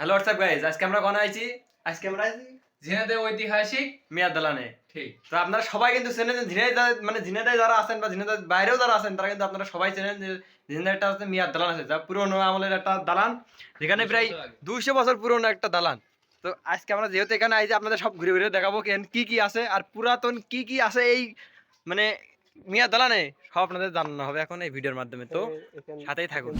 Hello WhatsApp guys আজকে আমরা কোন আইছি? আজকে আমরা আইছি ঝিনাইদহ ঐতিহাসিক মিয়াদ দালানে। ঠিক। তো আপনারা সবাই কিন্তু চেনেন যে ঝিনাইদহ মানে ঝিনাইদহ যারা আছেন বা ঝিনাইদহ বাইরেও যারা আছেন তারা কিন্তু আপনারা সবাই চেনেন যে ঝিনাইদহ একটা হচ্ছে মিয়াদ দালান আছে যা পুরনো আমলের একটা দালান যেখানে প্রায় দুইশো বছর পুরনো একটা দালান। তো আজকে আমরা যেহেতু এখানে আইছি আপনাদের সব ঘুরে ঘুরে দেখাবো কেন কি কি আছে আর পুরাতন কি কি আছে এই মানে মিয়া দালানে সব আপনাদের জানানো হবে এখন এই ভিডিওর মাধ্যমে তো সাথেই থাকুন।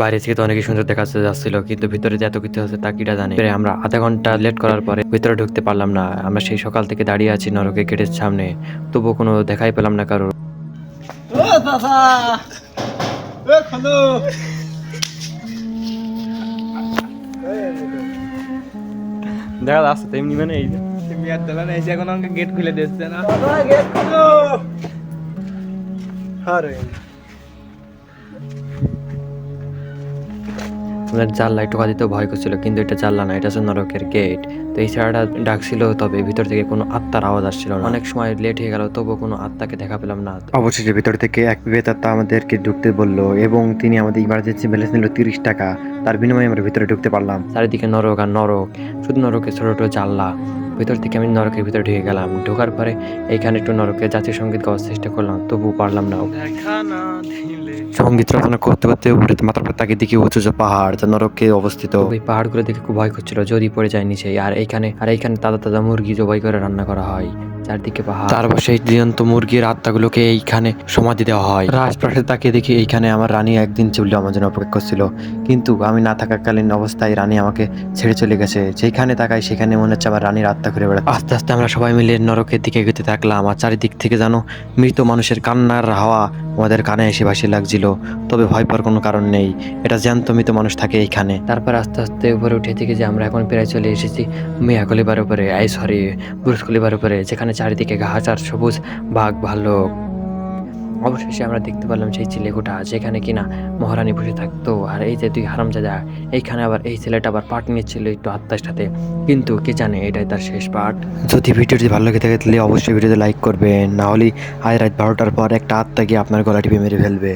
বাইরে থেকে তো অনেকই সুন্দর দেখা যাচ্ছিল কিন্তু ভিতরে যে এত কিছু আছে তা কিটা জানে? আমরা আধা ঘণ্টা লেট করার পরে ভিতরে ঢুকতে পারলাম না। আমরা সেই সকাল থেকে দাঁড়িয়ে আছি নরকের গেটের সামনে। তবুও কোনো দেখাই পেলাম না কারোর। দেখা যাচ্ছে তেমনি মানে এই যে। মিয়ার দলান এসে এখন আমাকে গেট খুলে! দিচ্ছে না আমাদের জানলা একটু দিতে ভয় করছিল কিন্তু এটা জানলা না এটা হচ্ছে নরকের গেট তো এই ছাড়াটা ডাকছিল তবে ভিতর থেকে কোনো আত্মার আওয়াজ আসছিল না। অনেক সময় লেট হয়ে গেল তবুও কোনো আত্মাকে দেখা পেলাম না। অবশেষে ভিতর থেকে এক বেতাত্তা আমাদেরকে ঢুকতে বলল এবং তিনি আমাদের ইমার্জেন্সি ব্যালেন্স নিল তিরিশ টাকা। তার বিনিময়ে আমরা ভিতরে ঢুকতে পারলাম। চারিদিকে নরক আর নরক শুধু নরকের ছোট ছোট জানলা। ভিতর থেকে আমি নরকের ভিতরে ঢুকে গেলাম। ঢোকার পরে এইখানে একটু নরকে জাতীয় সংগীত গাওয়ার চেষ্টা করলাম তবু পারলাম না। সংগীত রচনা করতে করতে উপরে মাথার উপর তাকে দেখি উঁচু উঁচু পাহাড় যা নরকে অবস্থিত। ওই পাহাড়গুলো দেখে খুব ভয় করছিল যদি পড়ে যায় নিচে। আর এইখানে আর এইখানে তাজা তাজা মুরগি জবাই করে রান্না করা হয় চারদিকে পাহাড়। তারপর সেই জীবন্ত মুরগির আত্মাগুলোকে এইখানে সমাধি দেওয়া হয়। রাজপ্রাসাদ তাকিয়ে দেখি এইখানে আমার রানী একদিন চললে আমার জন্য অপেক্ষা করছিল। কিন্তু আমি না থাকাকালীন অবস্থায় রানী আমাকে ছেড়ে চলে গেছে। যেখানে তাকাই সেখানে মনে হচ্ছে আমার রানীর আত্মা ঘুরে বেড়াচ্ছে। আস্তে আস্তে আমরা সবাই মিলে নরকের দিকে এগোতে থাকলাম আর চারিদিক থেকে যেন মৃত মানুষের কান্নার হাওয়া আমাদের কানে এসে ভাসি লাগছিল। তবে ভয় পাওয়ার কোনো কারণ নেই। এটা জ্যান্ত মৃত মানুষ থাকে এইখানে। তারপর আস্তে আস্তে উপরে উঠে থেকে যে আমরা এখন প্রায় চলে এসেছি, মিয়া কলিবার উপরে, আই সরি, বুরুজ কলিবার উপরে, যেখানে চারিদিকে ঘাস আর সবুজ বাঘ ভাল্লুক। অবশেষে আমরা দেখতে পারলাম সেই ছেলেগুটা যেখানে কিনা মহারানী বসে থাকতো। আর এই যে তুই দুই হারামজাদা, এইখানে আবার এই ছেলেটা আবার পার্ট নিয়েছিল একটু আত্মার সাথে। কিন্তু কে জানে, এটাই তার শেষ পার্ট যদি ভিডিওটি ভালো লেগে থাকে, তাহলে অবশ্যই ভিডিওতে লাইক করবেন। নাহলে আজ রাত বারোটার পর একটা আত্মা গিয়ে আপনার গলা টিপে মেরে ফেলবে।